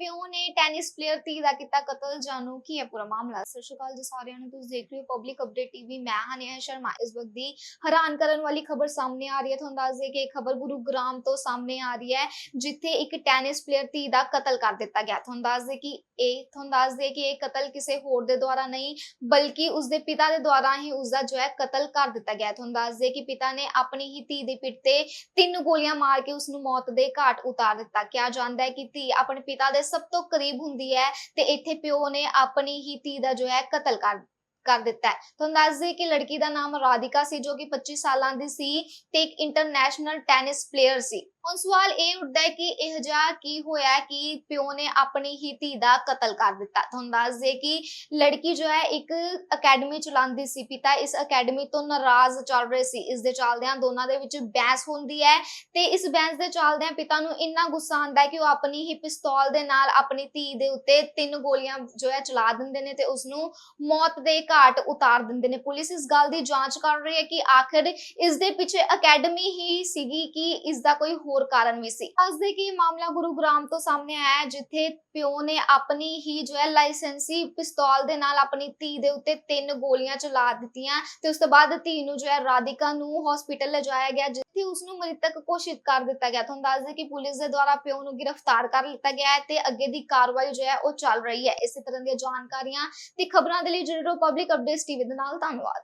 ਪਿਓ ਨੇ? Tennis player ਧੀ ਦਾ ਕੀਤਾ ਕਤਲ, ਜਾਣੋ ਕੀ ਹੈ ਪੂਰਾ ਮਾਮਲਾ? ਸਤਿ ਸ਼੍ਰੀ ਅਕਾਲ ਜੀ ਸਾਰਿਆਂ ਨੂੰ, ਤੁਸੀਂ ਦੇਖ ਰਹੇ ਹੋ ਪਬਲਿਕ ਅਪਡੇਟ ਟੀਵੀ ਮੈਂ ਹਾਂ ਸ਼ਰਮਾ। ਇਸ ਵਕਤ ਦੀ ਹੈਰਾਨ ਕਰਨ ਵਾਲੀ ਖਬਰ ਸਾਹਮਣੇ ਆ ਰਹੀ ਹੈ। ਤੁਹਾਨੂੰ ਦੱਸ ਦਈਏ ਕਿ ਇਹ ਖਬਰ ਗੁਰੂਗ੍ਰਾਮ ਤੋਂ ਸਾਹਮਣੇ ਆ ਰਹੀ ਹੈ, ਜਿੱਥੇ ਇੱਕ ਟੈਨਿਸ ਪਲੇਅਰ ਧੀ ਦਾ ਕਤਲ ਕਰ ਦਿੱਤਾ ਗਿਆ। ਤੁਹਾਨੂੰ ਦੱਸ ਦਈਏ ਕਿ ਇਹ, ਤੁਹਾਨੂੰ ਦੱਸ ਦਈਏ ਕਿ ਇਹ ਕਤਲ ਕਿਸੇ ਹੋਰ ਦੇ ਦੁਆਰਾ ਨਹੀਂ, ਬਲਕਿ ਉਸਦੇ ਪਿਤਾ ਦੇ ਦੁਆਰਾ ਹੀ ਉਸਦਾ ਜੋ ਹੈ ਕਤਲ ਕਰ ਦਿੱਤਾ ਗਿਆ। ਤੁਹਾਨੂੰ ਦੱਸ ਦਈਏ ਕਿ ਪਿਤਾ ਨੇ ਆਪਣੀ ਹੀ ਧੀ ਦੀ ਪਿੱਠ ਤੇ ਤਿੰਨ ਗੋਲੀਆਂ ਮਾਰ ਕੇ ਉਸ ਨੂੰ ਮੌਤ ਦੇ ਘਾਟ ਉਤਾਰ ਦਿੱਤਾ। ਕਿਹਾ ਜਾਂਦਾ ਹੈ ਕਿ ਧੀ ਆਪਣੇ ਪਿਤਾ ਦੇ ਸਭ ਤੋਂ ਕਰੀਬ ਹੁੰਦੀ ਹੈ ਤੇ ਇੱਥੇ ਪਿਓ ਨੇ ਆਪਣੀ ਹੀ ਧੀ ਦਾ ਜੋ ਹੈ ਕਤਲ ਕਰ ਕਰ ਦਿੱਤਾ ਹੈ। ਤੁਹਾਨੂੰ ਦੱਸ ਦਈਏ ਕਿ ਲੜਕੀ ਦਾ ਨਾਮ ਰਾਧਿਕਾ ਸੀ ਜੋ ਕਿ 25 ਸਾਲਾਂ ਦੀ ਸੀ ਤੇ ਇੱਕ ਇੰਟਰਨੈਸ਼ਨਲ ਟੈਨਿਸ ਪਲੇਅਰ ਸੀ। ਹੁਣ ਸਵਾਲ ਇਹ ਉੱਠਦਾ ਹੈ ਕਿ ਇਹ ਜਿਹਾ ਕੀ ਹੋਇਆ ਕਿ ਪਿਓ ਨੇ ਆਪਣੀ ਹੀ ਧੀ ਦਾ ਕਤਲ ਕਰ ਦਿੱਤਾ। ਤੁਹਾਨੂੰ ਦੱਸ ਦਈਏ ਕਿ ਲੜਕੀ ਜੋ ਹੈ ਇੱਕ ਅਕੈਡਮੀ ਚਲਾਉਂਦੀ ਸੀ, ਪਿਤਾ ਇਸ ਅਕੈਡਮੀ ਤੋਂ ਨਾਰਾਜ਼ ਚੱਲ ਰਹੇ ਸੀ। ਇਸ ਦੇ ਚੱਲਦਿਆਂ ਦੋਨਾਂ ਦੇ ਵਿੱਚ ਬਹਿਸ ਹੁੰਦੀ ਹੈ ਤੇ ਇਸ ਬਹਿਸ ਦੇ ਚੱਲਦਿਆਂ ਪਿਤਾ ਨੂੰ ਇੰਨਾ ਗੁੱਸਾ ਆਉਂਦਾ ਹੈ ਕਿ ਉਹ ਆਪਣੀ ਹੀ ਪਿਸਤੌਲ ਦੇ ਨਾਲ ਆਪਣੀ ਧੀ ਦੇ ਉੱਤੇ ਤਿੰਨ ਗੋਲੀਆਂ ਜੋ ਹੈ ਚਲਾ ਦਿੰਦੇ ਨੇ ਤੇ ਉਸ ਨੂੰ ਮੌਤ ਦੇ ਘਾਟ ਉਤਾਰ ਦਿੰਦੇ ਨੇ। ਪੁਲਿਸ ਇਸ ਗੱਲ ਦੀ ਜਾਂਚ ਕਰ ਰਹੀ ਹੈ ਕਿ ਆਖਿਰ ਇਸ ਦੇ ਪਿੱਛੇ ਅਕੈਡਮੀ ਹੀ ਸੀਗੀ ਕਿ ਇਸ ਦਾ ਕੋਈ ਹੋਰ ਕਾਰਨ ਵੀ ਸੀ। ਦੱਸਦੇ ਕਿ ਮਾਮਲਾ ਗੁਰੂਗ੍ਰਾਮ ਤੋਂ ਸਾਹਮਣੇ ਆਇਆ ਜਿੱਥੇ ਪਿਓ ਨੇ ਆਪਣੀ ਹੀ ਜੋ ਹੈ ਲਾਇਸੈਂਸੀ ਪਿਸਤੌਲ ਦੇ ਨਾਲ ਆਪਣੀ ਧੀ ਦੇ ਉੱਤੇ ਤਿੰਨ ਗੋਲੀਆਂ ਚਲਾ ਦਿੱਤੀਆਂ ਤੇ ਉਸ ਤੋਂ ਬਾਅਦ ਧੀ ਨੂੰ ਜੋ ਹੈ ਰਾਧਿਕਾ ਨੂੰ ਹਸਪੀਟਲ ਲਿਜਾਇਆ ਗਿਆ, ਜਿੱਥੇ ਉਸ ਨੂੰ ਮ੍ਰਿਤਕ ਘੋਸ਼ਿਤ ਕਰ ਦਿੱਤਾ ਗਿਆ। ਤੁਹਾਨੂੰ ਦੱਸ ਦੇ ਕਿ ਪੁਲਿਸ ਦੇ ਦੁਆਰਾ ਪਿਓ ਨੂੰ ਗ੍ਰਿਫਤਾਰ ਕਰ ਲਿੱਤਾ ਗਿਆ ਹੈ ਤੇ ਅੱਗੇ ਦੀ ਕਾਰਵਾਈ ਜੋ ਹੈ ਉਹ ਚੱਲ ਰਹੀ ਹੈ। ਇਸੇ ਤਰ੍ਹਾਂ ਦੀਆਂ ਜਾਣਕਾਰੀਆਂ ਤੇ ਖਬਰਾਂ ਦੇ ਲਈ ਜੁੜੇ ਰਿਪਬਲਿਕ ਪਬਲਿਕ ਅਪਡੇਟਸ ਟੀਵੀ ਦੇ ਨਾਲ। ਧੰਨਵਾਦ।